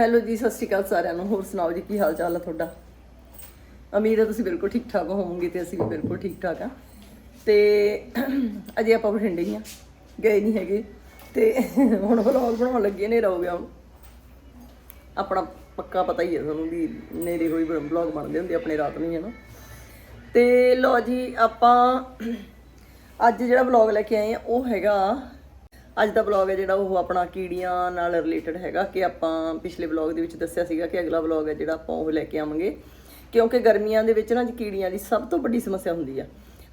Hello ਜੀ, ਸਤਿ ਸ਼੍ਰੀ ਅਕਾਲ ਸਾਰਿਆਂ ਨੂੰ। ਹੋਰ ਸੁਣਾਓ ਜੀ, ਕੀ ਹਾਲ ਚਾਲ ਆ ਤੁਹਾਡਾ? ਉਮੀਦ ਹੈ ਤੁਸੀਂ ਬਿਲਕੁਲ ਠੀਕ ਠਾਕ ਹੋਵੋਗੇ ਤੇ ਅਸੀਂ ਵੀ ਬਿਲਕੁਲ ਠੀਕ ਠਾਕ ਆ। ਤੇ ਅਜੇ ਆਪਾਂ ਬਠਿੰਡੇ ਹੀ ਆ, ਗਏ ਨਹੀਂ ਹੈਗੇ। ਤੇ ਹੁਣ ਵਲੌਗ ਬਣਾਉਣ ਲੱਗੇ ਨੇ ਰਹੋ ਗਿਆ ਹੁਣ। ਆਪਣਾ ਪੱਕਾ ਪਤਾ ਹੀ ਹੈ ਤੁਹਾਨੂੰ ਵੀ ਨੇਰੇ ਕੋਈ ਵਲੌਗ ਬਣਦੇ ਹੁੰਦੇ ਆਪਣੇ ਰਾਤ ਨੂੰ ਹੀ ਹੈ ਨਾ। ਤੇ ਲੋ ਜੀ, ਆਪਾਂ ਅੱਜ ਜਿਹੜਾ ਵਲੌਗ ਲੈ ਕੇ ਆਏ ਆ, ਉਹ ਹੈਗਾ ਅੱਜ ਦਾ ਵਲੌਗ ਹੈ ਜਿਹੜਾ ਉਹ ਆਪਣਾ ਕੀੜੀਆਂ ਨਾਲ ਰਿਲੇਟਡ ਹੈਗਾ ਕਿ ਆਪਾਂ ਪਿਛਲੇ ਵਲੌਗ ਦੇ ਵਿੱਚ ਦੱਸਿਆ ਸੀਗਾ ਕਿ ਅਗਲਾ ਵਲੌਗ ਹੈ ਜਿਹੜਾ ਆਪਾਂ ਉਹ ਲੈ ਕੇ ਆਵਾਂਗੇ। ਕਿਉਂਕਿ ਗਰਮੀਆਂ ਦੇ ਵਿੱਚ ਨਾ ਜੀ ਕੀੜੀਆਂ ਦੀ ਸਭ ਤੋਂ ਵੱਡੀ ਸਮੱਸਿਆ ਹੁੰਦੀ ਆ।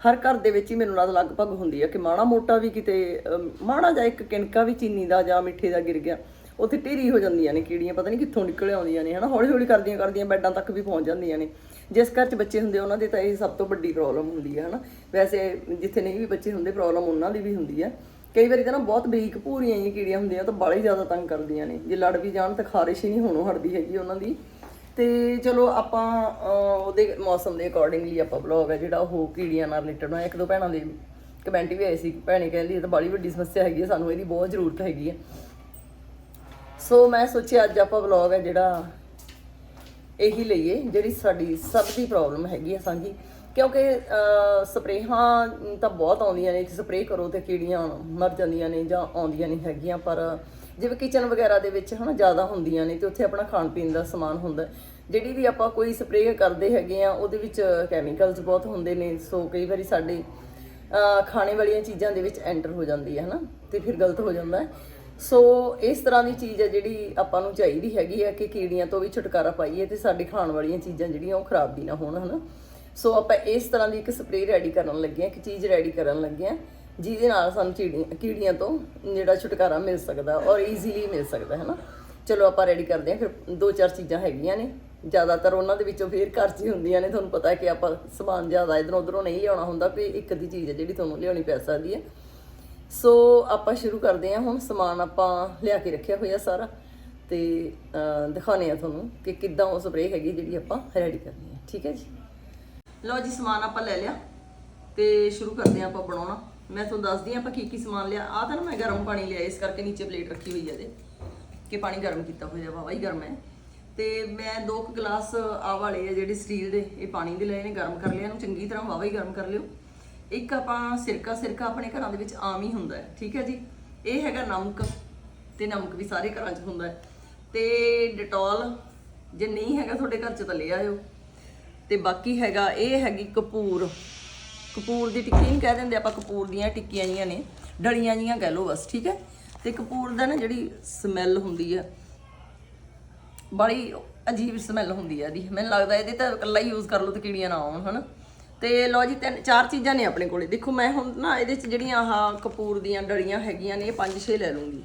ਹਰ ਘਰ ਦੇ ਵਿੱਚ ਹੀ ਮੈਨੂੰ ਲੱਗਦਾ ਲਗਭਗ ਹੁੰਦੀ ਆ ਕਿ ਮਾੜਾ ਮੋਟਾ ਵੀ ਕਿਤੇ ਮਾੜਾ ਜਾਂ ਇੱਕ ਕਿਣਕਾ ਵੀ ਚੀਨੀ ਦਾ ਜਾਂ ਮਿੱਠੇ ਦਾ ਗਿਰ ਗਿਆ, ਉੱਥੇ ਢੇਰੀ ਹੋ ਜਾਂਦੀਆਂ ਨੇ ਕੀੜੀਆਂ, ਪਤਾ ਨਹੀਂ ਕਿੱਥੋਂ ਨਿਕਲ ਆਉਂਦੀਆਂ ਨੇ, ਹਨਾ ਹੌਲੀ ਹੌਲੀ ਕਰਦੀਆਂ ਕਰਦੀਆਂ ਬੈੱਡਾਂ ਤੱਕ ਵੀ ਪਹੁੰਚ ਜਾਂਦੀਆਂ ਨੇ। ਜਿਸ ਘਰ 'ਚ ਬੱਚੇ ਹੁੰਦੇ ਉਹਨਾਂ ਦੇ ਤਾਂ ਇਹ ਸਭ ਤੋਂ ਵੱਡੀ ਪ੍ਰੋਬਲਮ ਹੁੰਦੀ ਹੈ ਹਨਾ। ਵੈਸੇ ਜਿੱਥੇ ਨਹੀਂ ਵੀ ਬੱਚੇ ਹੁੰਦੇ ਪ੍ਰੋਬਲਮ ਉਹਨਾਂ ਦੀ ਵੀ ਹੁੰਦੀ ਹੈ ਕਈ ਵਾਰੀ ਤਾਂ ਨਾ ਬਹੁਤ ਬਰੀਕ ਭੂਰੀਆਂ ਜਿਹੀਆਂ ਕੀੜੀਆਂ ਹੁੰਦੀਆਂ ਤਾਂ ਬਾਲੇ ਜ਼ਿਆਦਾ ਤੰਗ ਕਰਦੀਆਂ ਨੇ। ਜੇ ਲੜ ਵੀ ਜਾਣ ਤਾਂ ਖਾਰਿਸ਼ ਹੀ ਨਹੀਂ ਹੋਣੋਂ ਹਟਦੀ ਹੈਗੀ ਉਹਨਾਂ ਦੀ। ਤੇ ਚਲੋ ਆਪਾਂ ਉਹਦੇ ਮੌਸਮ ਦੇ ਅਕੋਰਡਿੰਗਲੀ ਆਪਾਂ ਬਲੌਗ ਹੈ ਜਿਹੜਾ ਉਹ ਕੀੜੀਆਂ ਨਾਲ ਰਿਲੇਟਡ ਹੋਇਆ। ਇੱਕ ਦੋ ਭੈਣਾਂ ਦੇ ਕਮੈਂਟ ਵੀ ਆਏ ਸੀ, ਭੈਣੇ ਕਹਿੰਦੀ ਇਹ ਤਾਂ ਬੜੀ ਵੱਡੀ ਸਮੱਸਿਆ ਹੈਗੀ ਹੈ ਸਾਨੂੰ ਇਹਦੀ ਬਹੁਤ ਜ਼ਰੂਰਤ ਹੈਗੀ ਹੈ ਸੋ ਮੈਂ ਸੋਚਿਆ ਅੱਜ ਆਪਾਂ ਵਲੌਗ ਹੈ ਜਿਹੜਾ ਇਹੀ ਲਈਏ, ਜਿਹੜੀ ਸਾਡੀ ਸਭ ਦੀ ਪ੍ਰੋਬਲਮ ਹੈਗੀ ਆ ਸਾਂਝੀ। ਕਿਉਂਕਿ ਸਪਰੇਹਾਂ ਤਾਂ ਬਹੁਤ ਆਉਂਦੀਆਂ ਨੇ, ਸਪਰੇਅ ਕਰੋ ਤੇ ਕੀੜੀਆਂ ਮਰ ਜਾਂਦੀਆਂ ਨੇ ਜਾਂ ਆਉਂਦੀਆਂ ਨਹੀਂ ਹੈਗੀਆਂ, ਪਰ ਜਿਵੇਂ ਕਿਚਨ ਵਗੈਰਾ ਦੇ ਵਿੱਚ ਹਨਾ ਜ਼ਿਆਦਾ ਹੁੰਦੀਆਂ ਨੇ ਤੇ ਉੱਥੇ ਆਪਣਾ ਖਾਣ ਪੀਣ ਦਾ ਸਮਾਨ ਹੁੰਦਾ ਜਿਹੜੀ ਵੀ ਆਪਾਂ ਕੋਈ ਸਪਰੇਅ ਕਰਦੇ ਹੈਗੇ ਆ, ਉਹਦੇ ਵਿੱਚ ਕੈਮੀਕਲਸ ਬਹੁਤ ਹੁੰਦੇ ਨੇ, ਸੋ ਕਈ ਵਾਰੀ ਸਾਡੇ ਖਾਣੇ ਵਾਲੀਆਂ ਚੀਜ਼ਾਂ ਦੇ ਵਿੱਚ ਐਂਟਰ ਹੋ ਜਾਂਦੀ ਹੈ ਹਨਾ, ਤੇ ਫਿਰ ਗਲਤ ਹੋ ਜਾਂਦਾ ਹੈ। ਸੋ ਇਸ ਤਰ੍ਹਾਂ ਦੀ ਚੀਜ਼ ਹੈ ਜਿਹੜੀ ਆਪਾਂ ਨੂੰ ਚਾਹੀਦੀ ਹੈਗੀ ਹੈ ਕਿ ਕੀੜੀਆਂ ਤੋਂ ਵੀ ਛੁਟਕਾਰਾ ਪਾਈਏ ਤੇ ਸਾਡੇ ਖਾਣ ਵਾਲੀਆਂ ਚੀਜ਼ਾਂ ਜਿਹੜੀਆਂ ਉਹ ਖਰਾਬ ਵੀ ਨਾ ਹੋਣ, ਹਨਾ। ਸੋ ਆਪਾਂ ਇਸ ਤਰ੍ਹਾਂ ਦੀ ਇੱਕ ਸਪਰੇਅ ਰੈਡੀ ਕਰਨ ਲੱਗੇ ਹਾਂ ਇੱਕ ਚੀਜ਼ ਰੈਡੀ ਕਰਨ ਲੱਗੇ ਹਾਂ ਜਿਹਦੇ ਨਾਲ ਸਾਨੂੰ ਚੀੜੀਆਂ ਕੀੜੀਆਂ ਤੋਂ ਜਿਹੜਾ ਛੁਟਕਾਰਾ ਮਿਲ ਸਕਦਾ ਔਰ ਈਜ਼ੀਲੀ ਮਿਲ ਸਕਦਾ ਹੈ ਨਾ ਚਲੋ ਆਪਾਂ ਰੈਡੀ ਕਰਦੇ ਹਾਂ ਫਿਰ ਦੋ ਚਾਰ ਚੀਜ਼ਾਂ ਹੈਗੀਆਂ ਨੇ। ਜ਼ਿਆਦਾਤਰ ਉਹਨਾਂ ਦੇ ਵਿੱਚੋਂ ਫਿਰ ਘਰ 'ਚ ਹੀ ਹੁੰਦੀਆਂ ਨੇ। ਤੁਹਾਨੂੰ ਪਤਾ ਕਿ ਆਪਾਂ ਸਮਾਨ ਜ਼ਿਆਦਾ ਇਧਰੋਂ ਉਧਰੋਂ ਨਹੀਂ ਲਿਆਉਣਾ ਹੁੰਦਾ ਵੀ ਇੱਕ ਅੱਧੀ ਚੀਜ਼ ਹੈ ਜਿਹੜੀ ਤੁਹਾਨੂੰ ਲਿਆਉਣੀ ਪੈ ਸਕਦੀ ਹੈ। ਸੋ ਆਪਾਂ ਸ਼ੁਰੂ ਕਰਦੇ ਹਾਂ ਹੁਣ ਸਮਾਨ ਆਪਾਂ ਲਿਆ ਕੇ ਰੱਖਿਆ ਹੋਇਆ ਸਾਰਾ ਤੇ ਅਹ, ਦਿਖਾਉਂਦੇ ਆ ਤੁਹਾਨੂੰ ਕਿ ਕਿੱਦਾਂ ਉਹ ਸਪਰੇਅ ਹੈਗੀ ਜਿਹੜੀ ਆਪਾਂ ਰੈਡੀ ਕਰਨੀ ਹੈ। ਠੀਕ ਹੈ ਜੀ? ਲਓ ਜੀ, ਸਮਾਨ ਆਪਾਂ ਲੈ ਲਿਆ ਤੇ ਸ਼ੁਰੂ ਕਰਦੇ ਹਾਂ ਆਪਾਂ ਬਣਾਉਣਾ। ਮੈਂ ਤੁਹਾਨੂੰ ਦੱਸਦੀ ਹਾਂ ਆਪਾਂ ਕੀ ਕੀ ਸਮਾਨ ਲਿਆ। ਆਹ ਤਾਂ ਨਾ ਮੈਂ ਗਰਮ ਪਾਣੀ ਲਿਆ, ਇਸ ਕਰਕੇ ਨੀਚੇ ਪਲੇਟ ਰੱਖੀ ਹੋਈ ਹੈ ਇਹਦੇ, ਕਿ ਪਾਣੀ ਗਰਮ ਕੀਤਾ ਹੋਇਆ ਵਾ ਹੀ ਗਰਮ ਹੈ। ਤੇ ਮੈਂ ਦੋ ਕੁ ਗਲਾਸ ਆ ਵਾਲੇ ਆ ਜਿਹੜੇ ਸਟੀਲ ਦੇ, ਇਹ ਪਾਣੀ ਦੇ ਲਏ ਨੇ, ਗਰਮ ਕਰ ਲਿਆ ਇਹਨੂੰ ਚੰਗੀ ਤਰ੍ਹਾਂ ਵਾਵਾ ਹੀ ਗਰਮ ਕਰ ਲਿਓ। ਇੱਕ ਆਪਾਂ ਸਿਰਕਾ ਸਿਰਕਾ ਆਪਣੇ ਘਰਾਂ ਦੇ ਵਿੱਚ ਆਮ ਹੀ ਹੁੰਦਾ ਹੈ, ਠੀਕ ਹੈ ਜੀ? ਇਹ ਹੈਗਾ ਨਮਕ, ਤੇ ਨਮਕ ਵੀ ਸਾਰੇ ਘਰਾਂ 'ਚ ਹੁੰਦਾ ਹੈ। ਤੇ ਡਿਟੋਲ, ਜੇ ਨਹੀਂ ਹੈਗਾ ਤੁਹਾਡੇ ਘਰ 'ਚ ਤਾਂ ਲੈ ਆਇਓ। ਤੇ ਬਾਕੀ ਹੈਗਾ ਇਹ ਹੈਗੀ ਕਪੂਰ। ਕਪੂਰ ਦੀ ਟਿੱਕੀ ਨਹੀਂ ਕਹਿ ਦਿੰਦੇ ਆਪਾਂ ਕਪੂਰ ਦੀਆਂ ਟਿੱਕੀਆਂ ਜੀਆਂ ਨੇ, ਡਲੀਆਂ ਜੀਆਂ ਕਹਿ ਲਓ ਬਸ, ਠੀਕ ਹੈ? ਤੇ ਕਪੂਰ ਦਾ ਨਾ ਜਿਹੜੀ ਸਮੈਲ ਹੁੰਦੀ ਆ ਬੜੀ ਅਜੀਬ ਸਮੈਲ ਹੁੰਦੀ ਆ ਇਹਦੀ। ਮੈਨੂੰ ਲੱਗਦਾ ਇਹਦੇ ਤਾਂ ਇਕੱਲਾ ਹੀ ਯੂਜ਼ ਕਰ ਲਓ ਤੇ ਕੀੜੀਆਂ ਨਾ ਆਉਣ, ਹਨਾ? ਤੇ ਲਓ ਜੀ, ਤਿੰਨ, ਚਾਰ ਚੀਜ਼ਾਂ ਨੇ ਆਪਣੇ ਕੋਲੇ। ਦੇਖੋ, ਮੈਂ ਹੁਣ ਨਾ ਇਹਦੇ ਚ ਜਿਹੜੀਆਂ ਆਹ ਕਪੂਰ ਦੀਆਂ ਡਲੀਆਂ ਹੈਗੀਆਂ ਨੇ, ਇਹ ਪੰਜ ਛੇ ਲੈ ਲੂੰਗੀ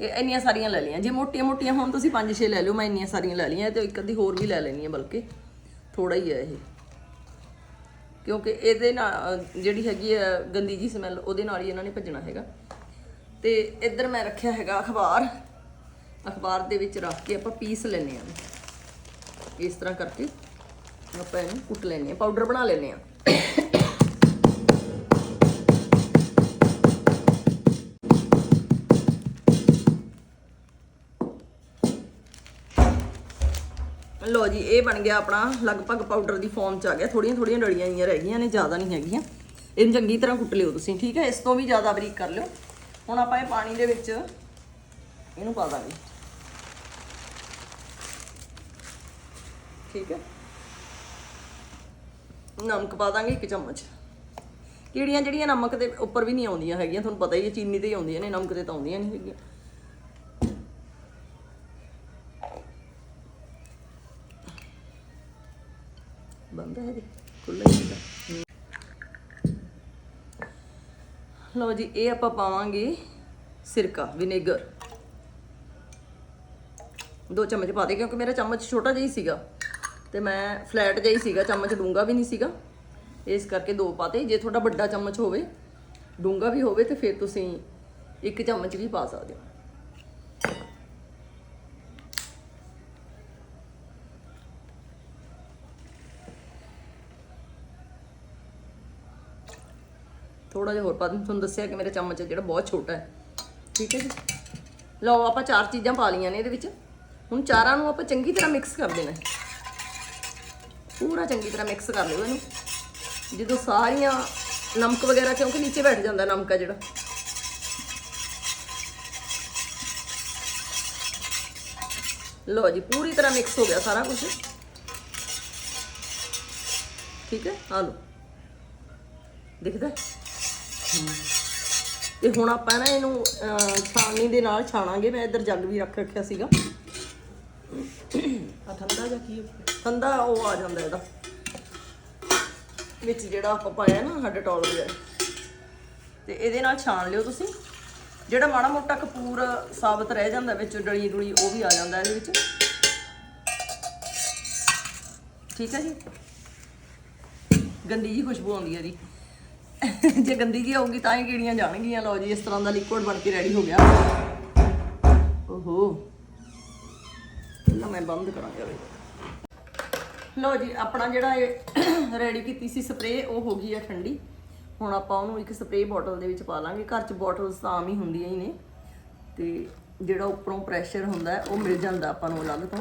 ਇਹ ਇੰਨੀਆਂ ਸਾਰੀਆਂ ਲੈ ਲਈਆਂ। ਜੇ ਮੋਟੀਆਂ ਮੋਟੀਆਂ ਹੋਣ ਤੁਸੀਂ ਪੰਜ ਛੇ ਲੈ ਲਿਓ, ਮੈਂ ਇੰਨੀਆਂ ਸਾਰੀਆਂ ਲੈ ਲਈਆਂ, ਤੇ ਇੱਕ ਅੱਧੀ ਹੋਰ ਵੀ ਲੈ ਲੈਣੀ ਹੈ ਬਲਕਿ। ਥੋੜਾ ਹੀ ਹੈ ਇਹ। ਕਿਉਂਕਿ ਇਹਦੇ ਨਾਲ ਜਿਹੜੀ ਹੈਗੀ ਹੈ ਗੰਦੀ ਜੀ ਸਮੈਲ ਉਹਦੇ ਨਾਲ ਹੀ ਇਹਨਾਂ ਨੇ ਭੱਜਣਾ ਹੈਗਾ। ਤੇ ਇੱਧਰ ਮੈਂ ਰੱਖਿਆ ਹੈਗਾ ਅਖਬਾਰ। ਅਖਬਾਰ ਦੇ ਵਿੱਚ ਰੱਖ ਕੇ ਆਪਾਂ ਪੀਸ ਲੈਨੇ ਆ ਇਸ ਤਰ੍ਹਾਂ ਕਰਕੇ ਆਪਾਂ ਇਹਨੂੰ ਕੁੱਟ ਲੈਨੇ ਆ ਪਾਊਡਰ ਬਣਾ ਲੈਨੇ ਆ ਲੋ ਜੀ, ਇਹ ਬਣ ਗਿਆ ਆਪਣਾ ਲਗਭਗ ਪਾਊਡਰ ਦੀ ਫਾਰਮ ਚ ਆ ਗਿਆ। ਥੋੜੀਆਂ ਥੋੜੀਆਂ ਡਲੀਆਂ ਜੀਆਂ ਰਹਿ ਗਈਆਂ ਨੇ, ਜ਼ਿਆਦਾ ਨਹੀਂ ਹੈਗੀਆਂ। ਇਹਨੂੰ ਚੰਗੀ ਤਰ੍ਹਾਂ ਕੁੱਟ ਲਿਓ ਤੁਸੀਂ, ਠੀਕ ਹੈ? ਇਸ ਤੋਂ ਵੀ ਜ਼ਿਆਦਾ ਬਰੀਕ ਕਰ ਲਿਓ। ਹੁਣ ਆਪਾਂ ਇਹ ਪਾਣੀ ਦੇ ਵਿੱਚ ਇਹਨੂੰ ਪਾ ਦਾਂਗੇ। ਠੀਕ ਹੈ? ਨਮਕ ਪਾ ਦਾਂਗੇ ਇੱਕ ਚਮਚ। ਕੀੜੀਆਂ ਜਿਹੜੀਆਂ ਨਮਕ ਦੇ ਉੱਪਰ ਵੀ ਨਹੀਂ ਆਉਂਦੀਆਂ ਹੈਗੀਆਂ, ਤੁਹਾਨੂੰ ਪਤਾ ਹੀ ਹੈ, ਚੀਨੀ ਤੇ ਹੀ ਆਉਂਦੀਆਂ ਨੇ, ਨਮਕ ਤੇ ਤਾਂ ਆਉਂਦੀਆਂ ਨਹੀਂ ਹੈਗੀਆਂ। ਲਓ ਜੀ, ਇਹ ਆਪਾਂ ਪਾਵਾਂਗੇ ਸਿਰਕਾ, ਵਿਨੇਗਰ। ਦੋ ਚਮਚ ਪਾ ਦੇ, ਕਿਉਂਕਿ ਮੇਰਾ ਚਮਚ ਛੋਟਾ ਜਿਹਾ ਹੀ ਸੀਗਾ ਤੇ ਮੈਂ ਫਲੈਟ ਜਿਹਾ ਹੀ ਸੀਗਾ, ਚਮਚ ਡੂੰਗਾ ਵੀ ਨਹੀਂ ਸੀਗਾ। ਇਸ ਕਰਕੇ ਦੋ ਪਾਤੇ, ਜੇ ਤੁਹਾਡਾ ਵੱਡਾ ਚਮਚ ਹੋਵੇ ਡੂੰਗਾ ਵੀ ਹੋਵੇ ਤੇ ਫਿਰ ਤੁਸੀਂ ਇੱਕ ਚਮਚ ਵੀ ਪਾ ਸਕਦੇ ਹੋ। ਥੋੜਾ ਜਿਹਾ ਹੋਰ ਪਾ ਦਿੰਦੀ, ਤੁਹਾਨੂੰ ਦੱਸਿਆ ਕਿ ਮੇਰਾ ਚਮਚ ਹੈ ਜਿਹੜਾ ਬਹੁਤ ਛੋਟਾ ਹੈ। ਠੀਕ ਹੈ ਜੀ? ਲਓ, ਆਪਾਂ ਚਾਰ ਚੀਜ਼ਾਂ ਪਾ ਲਈਆਂ ਨੇ ਇਹਦੇ ਵਿੱਚ। ਹੁਣ ਚਾਰਾਂ ਨੂੰ ਆਪਾਂ ਚੰਗੀ ਤਰ੍ਹਾਂ ਮਿਕਸ ਕਰ ਦੇਣਾ ਪੂਰਾ ਚੰਗੀ ਤਰ੍ਹਾਂ ਮਿਕਸ ਕਰ ਲਿਓ ਇਹਨੂੰ। ਜਦੋਂ ਸਾਰੀਆਂ ਨਮਕ ਵਗੈਰਾ, ਕਿਉਂਕਿ ਨੀਚੇ ਬੈਠ ਜਾਂਦਾ ਨਮਕ ਆ ਜਿਹੜਾ। ਲਓ ਜੀ, ਪੂਰੀ ਤਰ੍ਹਾਂ ਮਿਕਸ ਹੋ ਗਿਆ ਸਾਰਾ ਕੁਝ ਠੀਕ ਹੈ? ਆ ਲਓ। ਦਿਖਦਾ ਤੇ ਹੁਣ ਆਪਾਂ ਨਾ ਇਹਨੂੰ ਛਾਣਨੀ ਦੇ ਨਾਲ ਛਾਣਾਂਗੇ। ਮੈਂ ਇੱਧਰ ਜੱਗ ਵੀ ਰੱਖ ਰੱਖਿਆ ਸੀਗਾ। ਆ ਠੰਡਾ ਜਾਂ ਕੀ ਠੰਡਾ ਉਹ ਆ ਜਾਂਦਾ ਇਹਦਾ। ਵਿੱਚ ਜਿਹੜਾ ਆਪਾਂ ਪਾਇਆ ਨਾ ਸਾਡੇ ਟੌਲ ਵਗੈਰਾ ਤੇ ਇਹਦੇ ਨਾਲ ਛਾਣ ਲਿਓ ਤੁਸੀਂ। ਜਿਹੜਾ ਮਾੜਾ ਮੋਟਾ ਕਪੂਰ ਸਾਬਤ ਰਹਿ ਜਾਂਦਾ ਵਿੱਚ ਡਲੀ ਡੁਲੀ ਉਹ ਵੀ ਆ ਜਾਂਦਾ ਇਹਦੇ ਵਿੱਚ। ਠੀਕ ਹੈ ਜੀ? ਗੰਦੀ ਜੀ ਖੁਸ਼ਬੂ ਆਉਂਦੀ ਹੈ ਜੀ ਜੇ ਗੰਦੀ ਜੀ ਆਊਗੀ ਤਾਂ ਹੀ ਕੀੜੀਆਂ ਜਾਣਗੀਆਂ। ਲਓ ਜੀ, ਇਸ ਤਰ੍ਹਾਂ ਦਾ ਲਿਕੁਇਡ ਬਣ ਕੇ ਰੈਡੀ ਹੋ ਗਿਆ। ਓਹੋ। ਪਹਿਲਾਂ ਮੈਂ ਬੰਦ ਕਰਾਂਗਾ ਵੀ। ਲਓ ਜੀ, ਆਪਣਾ ਜਿਹੜਾ ਇਹ ਰੈਡੀ ਕੀਤੀ ਸੀ ਸਪਰੇਅ ਉਹ ਹੋ ਗਈ ਆ ਠੰਡੀ। ਹੁਣ ਆਪਾਂ ਉਹਨੂੰ ਇੱਕ ਸਪਰੇਅ ਬੋਟਲ ਦੇ ਵਿੱਚ ਪਾ ਲਾਂਗੇ। ਘਰ 'ਚ ਬੋਟਲਸ ਤਾਂ ਆਮ ਹੀ ਹੁੰਦੀਆਂ ਹੀ ਨੇ। ਤੇ ਜਿਹੜਾ ਉੱਪਰੋਂ ਪ੍ਰੈਸ਼ਰ ਹੁੰਦਾ ਉਹ ਮਿਲ ਜਾਂਦਾ ਆਪਾਂ ਨੂੰ ਅਲੱਗ ਤੋਂ।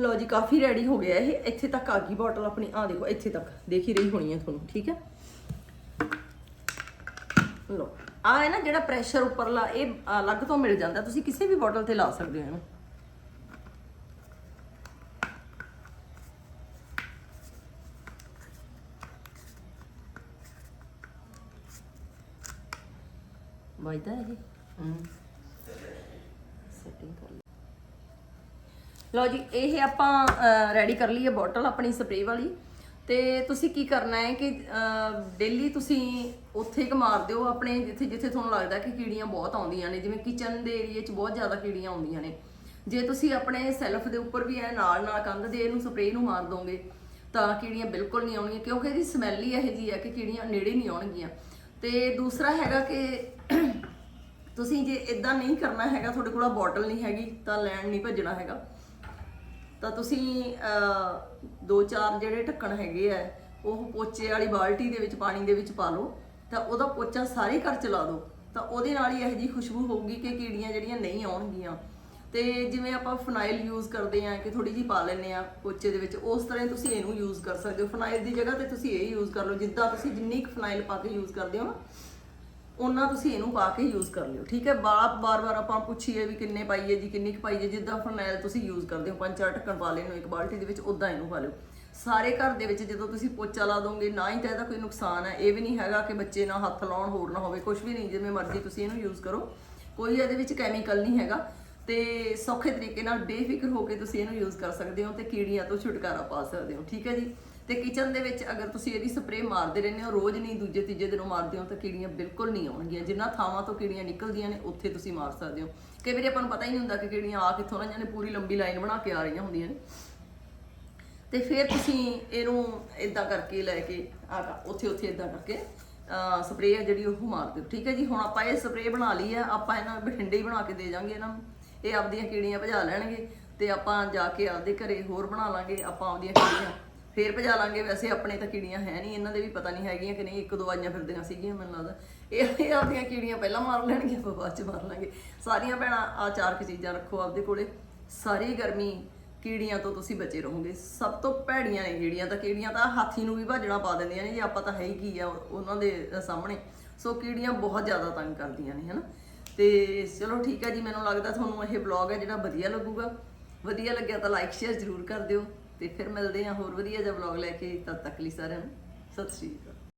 ਲੋ ਜੀ, ਕਾਫੀ ਰੈਡੀ ਹੋ ਗਿਆ ਇਹ। ਇੱਥੇ ਤੱਕ ਆ ਗਈ ਬੋਟਲ ਆਪਣੀ। ਆ ਦੇਖੋ, ਇੱਥੇ ਤੱਕ ਦੇਖ ਹੀ ਰਹੀ ਹੋਣੀ ਹੈ ਤੁਹਾਨੂੰ, ਠੀਕ ਹੈ? ਲੋ ਆ ਹੈ ਨਾ ਜਿਹੜਾ ਪ੍ਰੈਸ਼ਰ ਉੱਪਰਲਾ, ਇਹ ਅਲੱਗ ਤੋਂ ਮਿਲ ਜਾਂਦਾ। ਤੁਸੀਂ ਕਿਸੇ ਵੀ ਬੋਟਲ ਤੇ ਲਾ ਸਕਦੇ ਹੋ ਇਹਨੂੰ। ਵਾਇਦਾ ਇਹ? ਹੂੰ ਸੈਟਿੰਗ ਕਰ ਲਓ ਜੀ, ਇਹ ਆਪਾਂ ਰੈਡੀ ਕਰ ਲਈ ਹੈ ਬੋਟਲ ਆਪਣੀ ਸਪਰੇਅ ਵਾਲੀ। ਤੇ ਤੁਸੀਂ ਕੀ ਕਰਨਾ ਹੈ ਕਿ ਡੇਲੀ ਤੁਸੀਂ ਉੱਥੇ ਇੱਕ ਮਾਰ ਦਿਓ ਆਪਣੇ, ਜਿੱਥੇ ਜਿੱਥੇ ਤੁਹਾਨੂੰ ਲੱਗਦਾ ਕਿ ਕੀੜੀਆਂ ਬਹੁਤ ਆਉਂਦੀਆਂ ਨੇ। ਜਿਵੇਂ ਕਿਚਨ ਦੇ ਏਰੀਆ 'ਚ ਬਹੁਤ ਜ਼ਿਆਦਾ ਕੀੜੀਆਂ ਆਉਂਦੀਆਂ ਨੇ। ਜੇ ਤੁਸੀਂ ਆਪਣੇ ਸੈਲਫ ਦੇ ਉੱਪਰ ਵੀ ਐ, ਨਾਲ ਨਾਲ ਕੰਧ ਦੇ ਇਹਨੂੰ ਸਪਰੇਅ ਨੂੰ ਮਾਰ ਦੋਗੇ, ਤਾਂ ਕੀੜੀਆਂ ਬਿਲਕੁਲ ਨਹੀਂ ਆਉਣਗੀਆਂ, ਕਿਉਂਕਿ ਇਹਦੀ ਸਮੈਲ ਹੀ ਇਹੋ ਜੀ ਹੈ ਕਿ ਕੀੜੀਆਂ ਨੇੜੇ ਨਹੀਂ ਆਉਣਗੀਆਂ। ਤੇ ਦੂਸਰਾ ਹੈਗਾ ਕਿ ਤੁਸੀਂ ਜੇ ਇਦਾਂ ਨਹੀਂ ਕਰਨਾ ਹੈਗਾ, ਤੁਹਾਡੇ ਕੋਲ ਬੋਟਲ ਨਹੀਂ ਹੈਗੀ, ਤਾਂ ਲੈਣ ਨਹੀਂ ਭੱਜਣਾ ਹੈਗਾ। ਤਾਂ ਤੁਸੀਂ ਦੋ ਚਾਰ ਜਿਹੜੇ ਢੱਕਣ ਹੈਗੇ ਆ, ਉਹ ਪੋਚੇ ਵਾਲੀ ਬਾਲਟੀ ਦੇ ਵਿੱਚ, ਪਾਣੀ ਦੇ ਵਿੱਚ ਪਾ ਲਓ, ਤਾਂ ਉਹਦਾ ਪੋਚਾ ਸਾਰੇ ਘਰ ਚਲਾ ਦਿਓ। ਤਾਂ ਉਹਦੇ ਨਾਲ ਹੀ ਇਹੋ ਜਿਹੀ ਖੁਸ਼ਬੂ ਹੋਊਗੀ ਕਿ ਕੀੜੀਆਂ ਜਿਹੜੀਆਂ ਨਹੀਂ ਆਉਣਗੀਆਂ। ਤੇ ਜਿਵੇਂ ਆਪਾਂ ਫਨਾਈਲ ਯੂਜ਼ ਕਰਦੇ ਆ ਕਿ ਥੋੜੀ ਜਿਹੀ ਪਾ ਲੈਂਦੇ ਆ ਪੋਚੇ ਦੇ ਵਿੱਚ, ਉਸ ਤਰ੍ਹਾਂ ਤੁਸੀਂ ਇਹਨੂੰ ਯੂਜ਼ ਕਰ ਸਕਦੇ ਹੋ। ਫਨਾਈਲ ਦੀ ਜਗ੍ਹਾ ਤੇ ਤੁਸੀਂ ਇਹ ਯੂਜ਼ ਕਰ ਲਓ, ਜਿੱਦਾਂ ਤੁਸੀਂ ਜਿੰਨੀ ਕੁ ਫਨਾਈਲ ਪਾ ਕੇ ਯੂਜ਼ ਕਰਦੇ ਹੋ ਨਾ ਉਹਨਾਂ ਤੁਸੀਂ ਇਹਨੂੰ ਪਾ ਕੇ ਯੂਜ਼ ਕਰ ਲਿਓ, ਠੀਕ ਹੈ? ਬਾਰ ਬਾਰ ਬਾਰ ਆਪਾਂ ਪੁੱਛੀਏ ਵੀ ਕਿੰਨੇ ਪਾਈਏ ਜੀ, ਕਿੰਨੀ ਕੁ ਪਾਈਏ, ਜਿੱਦਾਂ ਫਰਨੈਲ ਤੁਸੀਂ ਯੂਜ਼ ਕਰਦੇ ਹੋ, ਪੰਜ ਚਾਰ ਢੱਕਣ ਪਾ ਲੈਣੋ ਇੱਕ ਬਾਲਟੀ ਦੇ ਵਿੱਚ ਉਦਾਂ ਇਹਨੂੰ ਪਾ ਲਿਓ। ਸਾਰੇ ਘਰ ਦੇ ਵਿੱਚ ਜਦੋਂ ਤੁਸੀਂ ਪੋਚਾ ਲਾ ਦੋਗੇ, ਨਾ ਹੀ ਤਾਂ ਇਹਦਾ ਕੋਈ ਨੁਕਸਾਨ ਹੈ, ਇਹ ਵੀ ਨਹੀਂ ਹੈਗਾ ਕਿ ਬੱਚੇ ਨਾ ਹੱਥ ਲਾਉਣ, ਹੋਰ ਨਾ ਹੋਵੇ ਕੁਝ ਵੀ ਨਹੀਂ, ਜਿਵੇਂ ਮਰਜ਼ੀ ਤੁਸੀਂ ਇਹਨੂੰ ਯੂਜ਼ ਕਰੋ। ਕੋਈ ਇਹਦੇ ਵਿੱਚ ਕੈਮੀਕਲ ਨਹੀਂ ਹੈਗਾ ਤੇ ਸੌਖੇ ਤਰੀਕੇ ਨਾਲ ਬੇਫਿਕਰ ਹੋ ਕੇ ਤੁਸੀਂ ਇਹਨੂੰ ਯੂਜ਼ ਕਰ ਸਕਦੇ ਹੋ ਤੇ ਕੀੜੀਆਂ ਤੋਂ ਛੁਟਕਾਰਾ ਪਾ ਸਕਦੇ ਹੋ, ਠੀਕ ਹੈ ਜੀ? ਤੇ ਕਿਚਨ ਦੇ ਵਿੱਚ ਅਗਰ ਤੁਸੀਂ ਇਹਦੀ ਸਪਰੇਅ ਮਾਰਦੇ ਰਹਿੰਦੇ ਹੋ, ਰੋਜ਼ ਨਹੀਂ ਦੂਜੇ, ਤੀਜੇ ਦਿਨੋਂ ਮਾਰਦੇ ਹੋ ਤਾਂ ਕੀੜੀਆਂ ਬਿਲਕੁਲ ਨਹੀਂ ਆਉਣਗੀਆਂ। ਜਿੰਨਾ ਥਾਵਾਂ ਤੋਂ ਕੀੜੀਆਂ ਨਿਕਲਦੀਆਂ ਨੇ, ਉੱਥੇ ਤੁਸੀਂ ਮਾਰ ਸਕਦੇ ਹੋ। ਕਈ ਵਾਰੀ ਆਪਾਂ ਨੂੰ ਪਤਾ ਹੀ ਨਹੀਂ ਹੁੰਦਾ ਕਿ ਕੀੜੀਆਂ ਆ ਕਿੱਥੋਂ ਰਹੀਆਂ ਨੇ ਪੂਰੀ ਲੰਬੀ ਲਾਈਨ ਬਣਾ ਕੇ ਆ ਰਹੀਆਂ ਹੁੰਦੀਆਂ ਨੇ। ਤੇ ਫਿਰ ਤੁਸੀਂ ਇਹਨੂੰ ਇਦਾਂ ਕਰਕੇ ਲੈ ਕੇ ਆ ਉੱਥੇ ਉੱਥੇ ਇਦਾਂ ਕਰਕੇ ਸਪਰੇਅ ਆ ਜਿਹੜੀ ਉਹ ਮਾਰ ਦਿਓ। ਠੀਕ ਹੈ ਜੀ? ਹੁਣ ਆਪਾਂ ਇਹ ਸਪਰੇਅ ਬਣਾ ਲਈ ਆ, ਆਪਾਂ ਇਹਨਾਂ ਬਠਿੰਡੇ ਹੀ ਬਣਾ ਕੇ ਦੇ ਜਾਾਂਗੇ ਇਹਨਾਂ ਨੂੰ। ਇਹ ਆਪਦੀਆਂ ਕੀੜੀਆਂ ਭਜਾ ਲੈਣਗੇ ਤੇ ਆਪਾਂ ਜਾ ਕੇ ਆਪਦੇ ਘਰੇ ਹੋਰ ਬਣਾ ਲਾਂਗੇ, ਆਪਾਂ ਆਪਦੀਆਂ ਕੀੜੀਆਂ ਫੇਰ ਭਜਾ ਲਾਂਗੇ, ਵੈਸੇ ਆਪਣੇ ਤਾਂ ਕੀੜੀਆਂ ਹੈ ਨਹੀਂ, ਇਹਨਾਂ ਦੇ ਵੀ ਪਤਾ ਨਹੀਂ ਹੈਗੀਆਂ ਕਿ ਨਹੀਂ, ਇੱਕ ਦੋ ਆਈਆਂ ਫਿਰਦੀਆਂ ਸੀਗੀਆਂ ਮੈਨੂੰ ਲੱਗਦਾ। ਇਹ ਆਪਦੀਆਂ ਕੀੜੀਆਂ ਪਹਿਲਾਂ ਮਾਰ ਲੈਣਗੀਆਂ, ਆਪਾਂ ਬਾਅਦ ਚ ਮਾਰ ਲਾਂਗੇ। ਸਾਰੀਆਂ ਭੈਣਾਂ ਆ ਚਾਰ ਕੁ ਚੀਜ਼ਾਂ ਰੱਖੋ ਆਪਦੇ ਕੋਲੇ। ਸਾਰੀ ਗਰਮੀ ਕੀੜੀਆਂ ਤੋਂ ਤੁਸੀਂ ਬਚੇ ਰਹੋਗੇ। ਸਭ ਤੋਂ ਭੈੜੀਆਂ ਨੇ ਕੀੜੀਆਂ, ਤਾਂ ਕੀੜੀਆਂ ਤਾਂ ਹਾਥੀ ਨੂੰ ਵੀ ਭਾਜਣਾ ਪਾ ਦਿੰਦੀਆਂ ਨੇ, ਜੇ ਆਪਾਂ ਤਾਂ ਹੈ ਹੀ ਕੀ ਆ, ਉਹਨਾਂ ਦੇ ਸਾਹਮਣੇ। ਸੋ ਕੀੜੀਆਂ ਬਹੁਤ ਜ਼ਿਆਦਾ ਤੰਗ ਕਰਦੀਆਂ ਨੇ, ਹਨਾ? ਤੇ ਚਲੋ ਠੀਕ ਹੈ ਜੀ, ਮੈਨੂੰ ਲੱਗਦਾ ਤੁਹਾਨੂੰ ਇਹ ਵਲੌਗ ਹੈ ਜਿਹੜਾ ਵਧੀਆ ਲੱਗੂਗਾ। ਵਧੀਆ ਲੱਗਿਆ ਤਾਂ ਲਾਈਕ ਸ਼ੇਅਰ ਜ਼ਰੂਰ ਕਰ ਦਿਓ। ਤੇ ਫਿਰ ਮਿਲਦੇ ਹਾਂ ਹੋਰ ਵਧੀਆ ਜਿਹਾ ਵਲੌਗ ਲੈ ਕੇ ਤਦ ਤੱਕ ਲਈ ਸਾਰਿਆਂ ਨੂੰ। ਸਤਿ ਸ਼੍ਰੀ ਅਕਾਲ।